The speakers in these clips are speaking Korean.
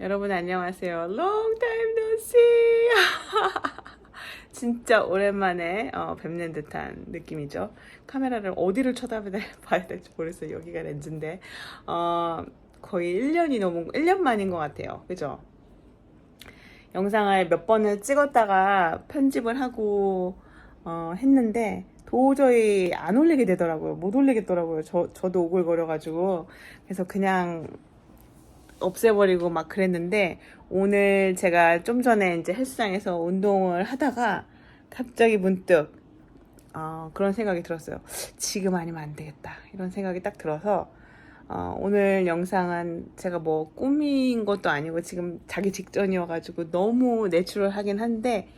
여러분 안녕하세요. Long time no see. 진짜 오랜만에 어, 뵙는 듯한 느낌이죠. 카메라를 어디를 쳐다봐야 될지 모르겠어요. 여기가 렌즈인데 어, 거의 1년이 넘은 1년 만인 것 같아요. 그죠? 영상을 몇 번을 찍었다가 편집을 하고 어, 했는데 도저히 안 올리게 되더라고요. 못 올리겠더라고요. 저, 저도 오글거려가지고. 그래서 그냥 없애버리고 막 그랬는데 오늘 제가 좀 전에 이제 헬스장에서 운동을 하다가 갑자기 문득 어, 그런 생각이 들었어요. 지금 아니면 안 되겠다. 이런 생각이 딱 들어서 어, 오늘 영상은 제가 뭐 꾸민 것도 아니고 지금 자기 직전이어가지고 너무 내추럴하긴 한데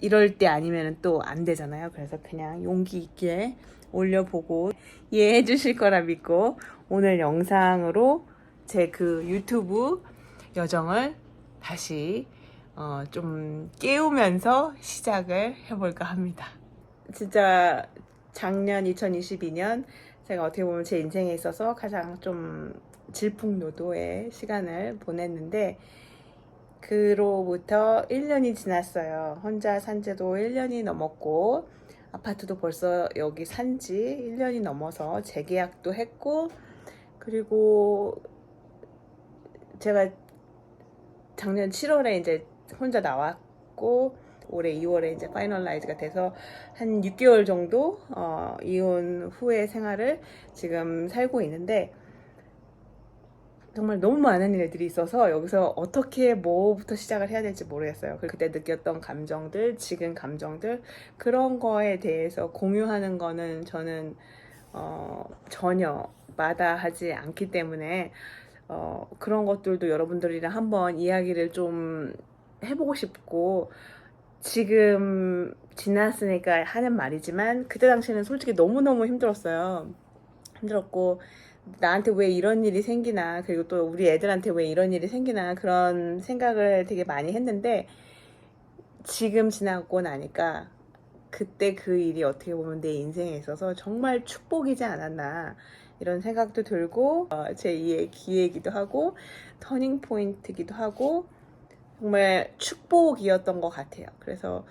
이럴 때 아니면 또 안 되잖아요. 그래서 그냥 용기 있게 올려보고 이해해 주실 거라 믿고 오늘 영상으로 제 그 유튜브 여정을 다시 어, 좀 깨우면서 시작을 해볼까 합니다. 진짜 작년 2022년 제가 어떻게 보면 제 인생에 있어서 가장 좀 질풍노도의 시간을 보냈는데 그로부터 1년이 지났어요. 혼자 산 지도 1년이 넘었고 아파트도 벌써 여기 산지 1년이 넘어서 재계약도 했고 그리고 제가 작년 7월에 이제 혼자 나왔고 올해 2월에 이제 파이널라이즈가 돼서 한 6개월 정도 어, 이혼 후의 생활을 지금 살고 있는데 정말 너무 많은 일들이 있어서 여기서 어떻게 뭐부터 시작을 해야 될지 모르겠어요. 그때 느꼈던 감정들, 지금 감정들 그런 거에 대해서 공유하는 거는 저는 어, 전혀 마다하지 않기 때문에 어, 그런 것들도 여러분들이랑 한번 이야기를 좀 해보고 싶고 지금 지났으니까 하는 말이지만 그때 당시에는 솔직히 너무너무 힘들었어요. 힘들었고 나한테 왜 이런 일이 생기나 그리고 또 우리 애들한테 왜 이런 일이 생기나 그런 생각을 되게 많이 했는데 지금 지나고 나니까 그때 그 일이 어떻게 보면 내 인생에 있어서 정말 축복이지 않았나 이런 생각도 들고 어, 제 2의 기회이기도 하고 터닝 포인트기도 하고 정말 축복이었던 것 같아요. 그래서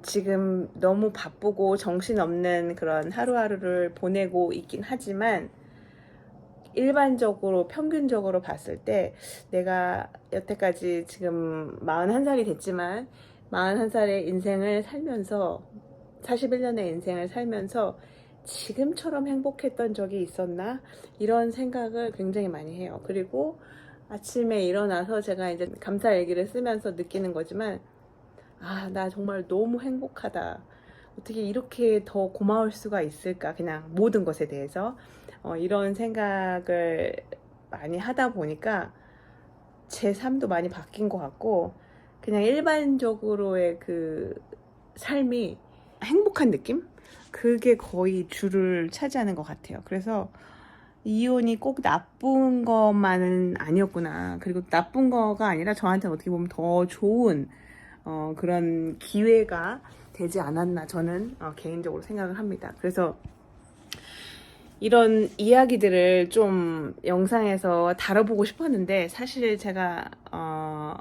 지금 너무 바쁘고 정신없는 그런 하루하루를 보내고 있긴 하지만 일반적으로 평균적으로 봤을 때 내가 여태까지 지금 41살이 됐지만 41살의 인생을 살면서 41년의 인생을 살면서 지금처럼 행복했던 적이 있었나 이런 생각을 굉장히 많이 해요. 그리고 아침에 일어나서 제가 이제 감사 일기를 쓰면서 느끼는 거지만 아, 나 정말 너무 행복하다. 어떻게 이렇게 더 고마울 수가 있을까? 그냥 모든 것에 대해서. 어, 이런 생각을 많이 하다 보니까 제 삶도 많이 바뀐 것 같고, 그냥 일반적으로의 그 삶이 행복한 느낌? 그게 거의 주를 차지하는 것 같아요. 그래서 이혼이 꼭 나쁜 것만은 아니었구나. 그리고 나쁜 거가 아니라 저한테는 어떻게 보면 더 좋은 어, 그런 기회가 되지 않았나 저는 어, 개인적으로 생각을 합니다. 그래서 이런 이야기들을 좀 영상에서 다뤄보고 싶었는데 사실 제가 어,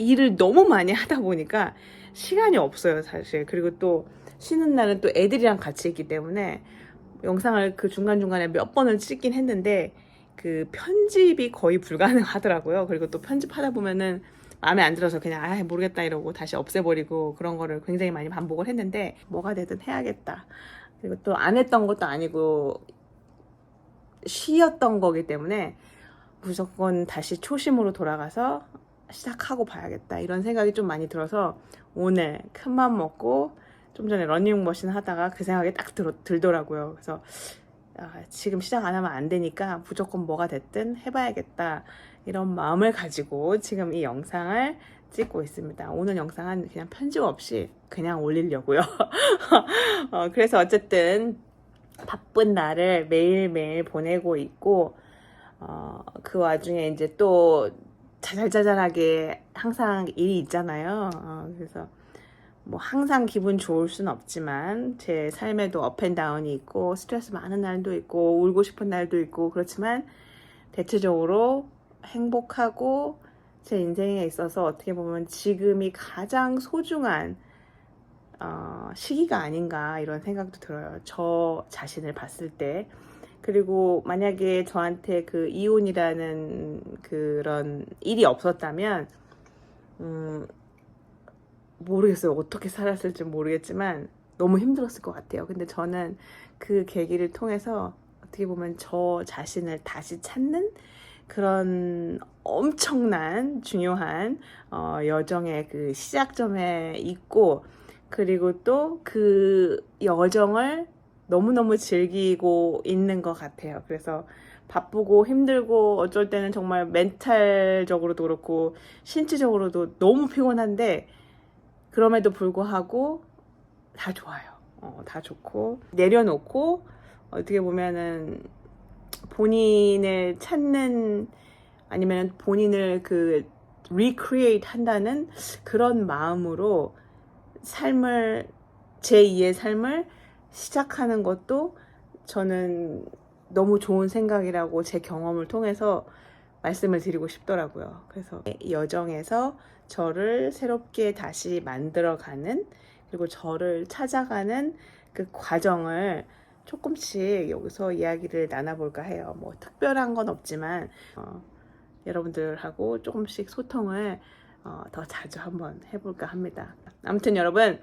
일을 너무 많이 하다 보니까 시간이 없어요 사실. 그리고 또 쉬는 날은 또 애들이랑 같이 있기 때문에 영상을 그 중간중간에 몇 번을 찍긴 했는데 그 편집이 거의 불가능하더라고요. 그리고 또 편집하다 보면은 마음에 안 들어서 그냥 아 모르겠다 이러고 다시 없애버리고 그런 거를 굉장히 많이 반복을 했는데 뭐가 되든 해야겠다. 그리고 또 안 했던 것도 아니고 쉬었던 거기 때문에 무조건 다시 초심으로 돌아가서 시작하고 봐야겠다 이런 생각이 좀 많이 들어서 오늘 큰맘 먹고 좀 전에 러닝머신 하다가 그 생각이 딱 들, 들더라고요. 그래서 아, 지금 시작 안 하면 안 되니까 무조건 뭐가 됐든 해봐야겠다. 이런 마음을 가지고 지금 이 영상을 찍고 있습니다. 오늘 영상은 그냥 편집 없이 그냥 올리려고요. 어, 그래서 어쨌든 바쁜 날을 매일매일 보내고 있고, 어, 그 와중에 이제 또 자잘자잘하게 항상 일이 있잖아요. 어, 그래서 뭐 항상 기분 좋을 순 없지만 제 삶에도 업앤다운이 있고 스트레스 많은 날도 있고 울고 싶은 날도 있고 그렇지만 대체적으로 행복하고 제 인생에 있어서 어떻게 보면 지금이 가장 소중한 어, 시기가 아닌가 이런 생각도 들어요. 저 자신을 봤을 때. 그리고 만약에 저한테 그 이혼이라는 그런 일이 없었다면, 음, 모르겠어요. 어떻게 살았을지 모르겠지만 너무 힘들었을 것 같아요. 근데 저는 그 계기를 통해서 어떻게 보면 저 자신을 다시 찾는 그런 엄청난 중요한 어, 여정의 그 시작점에 있고 그리고 또 그 여정을 너무너무 즐기고 있는 것 같아요. 그래서 바쁘고 힘들고 어쩔 때는 정말 멘탈적으로도 그렇고 신체적으로도 너무 피곤한데 그럼에도 불구하고 다 좋아요. 어, 다 좋고 내려놓고 어떻게 보면은 본인을 찾는 아니면 본인을 그 recreate 한다는 그런 마음으로 삶을 제2의 삶을 시작하는 것도 저는 너무 좋은 생각이라고 제 경험을 통해서 말씀을 드리고 싶더라고요. 그래서 이 여정에서 저를 새롭게 다시 만들어가는 그리고 저를 찾아가는 그 과정을 조금씩 여기서 이야기를 나눠볼까 해요. 뭐 특별한 건 없지만 어, 여러분들하고 조금씩 소통을 어, 더 자주 한번 해볼까 합니다. 아무튼 여러분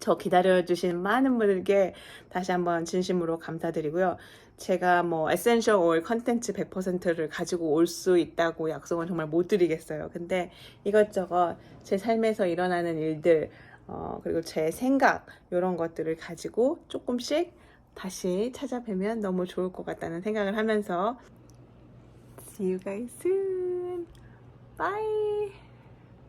저 기다려주신 많은 분들께 다시 한번 진심으로 감사드리고요. 제가 뭐 에센셜 오일 컨텐츠 100%를 가지고 올 수 있다고 약속은 정말 못 드리겠어요. 근데 이것저것 제 삶에서 일어나는 일들 어, 그리고 제 생각 이런 것들을 가지고 조금씩 다시 찾아뵈면 너무 좋을 것 같다는 생각을 하면서 See you guys soon. Bye.